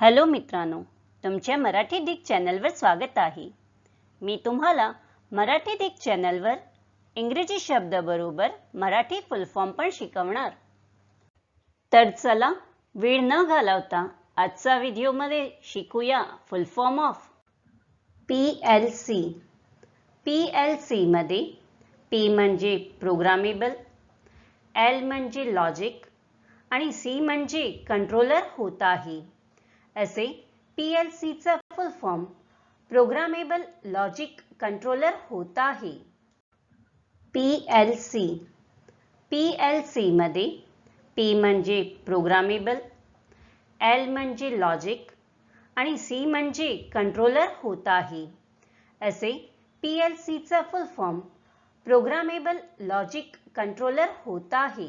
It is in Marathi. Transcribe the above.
हॅलो मित्रांनो तुमच्या मराठी डिक चॅनलवर स्वागत आहे. मी तुम्हाला मराठी डिक चॅनलवर इंग्रजी शब्दाबरोबर मराठी फुलफॉर्म पण शिकवणार. तर चला वेळ न घालवता आजचा व्हिडिओमध्ये शिकूया full form of P L C P L सीमध्ये पी म्हणजे प्रोग्रामेबल एल म्हणजे लॉजिक आणि सी म्हणजे कंट्रोलर होत आहे. असे पी एल सीचा full form programmable logic controller होता है। पी एल सी पी म्हणजे प्रोग्रामेबल एल म्हणजे लॉजिक सी म्हणजे कंट्रोलर होता आहे असे पी एल सीचा full form programmable logic controller होता आहे